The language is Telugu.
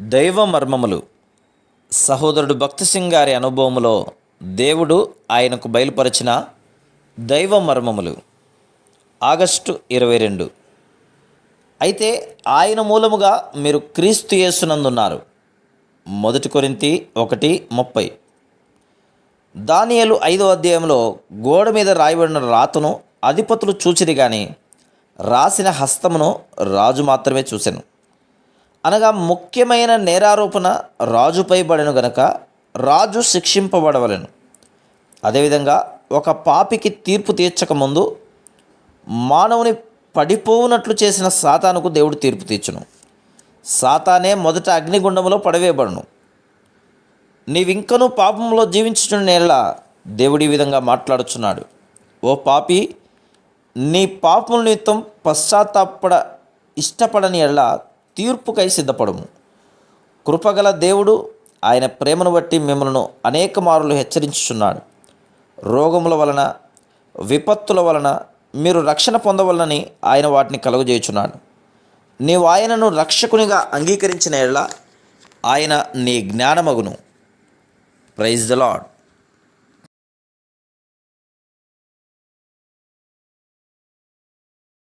దైవ మర్మములు సహోదరుడు భక్తి సింగ్ గారి అనుభవములో దేవుడు ఆయనకు బయలుపరిచిన దైవ మర్మములు ఆగస్టు ఇరవై రెండు. అయితే ఆయన మూలముగా మీరు క్రీస్తు యేసునందున్నారు. మొదటి కొరింతి ఒకటి ముప్పై. దానియలు ఐదో అధ్యాయంలో గోడ మీద రాయబడిన రాతను అధిపతులు చూచిరి కానీ రాసిన హస్తమును రాజు మాత్రమే చూశాను అనగా ముఖ్యమైన నేరారోపణ రాజుపై పడెను గనక రాజు శిక్షింపబడవలెను. అదేవిధంగా ఒక పాపికి తీర్పు తీర్చక ముందు మానవుని పడిపోవునట్లు చేసిన సాతానుకు దేవుడు తీర్పు తీర్చును. సాతానే మొదట అగ్నిగుండంలో పడవేయబడును. నీవింకనూ పాపంలో జీవించుచున్న నేల దేవుడి విధంగా మాట్లాడుచున్నాడు. ఓ పాపి నీ పాపముల నిమిత్తం పశ్చాత్తాపడ ఇష్టపడని ఎడల తీర్పుకై సిద్ధపడము. కృపగల దేవుడు ఆయన ప్రేమను బట్టి మిమ్మల్ని అనేక మారులు హెచ్చరించుచున్నాడు. రోగముల వలన విపత్తుల వలన మీరు రక్షణ పొందవలనని ఆయన వాటిని కలుగజేయుచున్నాడు. నీవు ఆయనను రక్షకునిగా అంగీకరించిన ఎడల ఆయన నీ జ్ఞానమగును. Praise the lord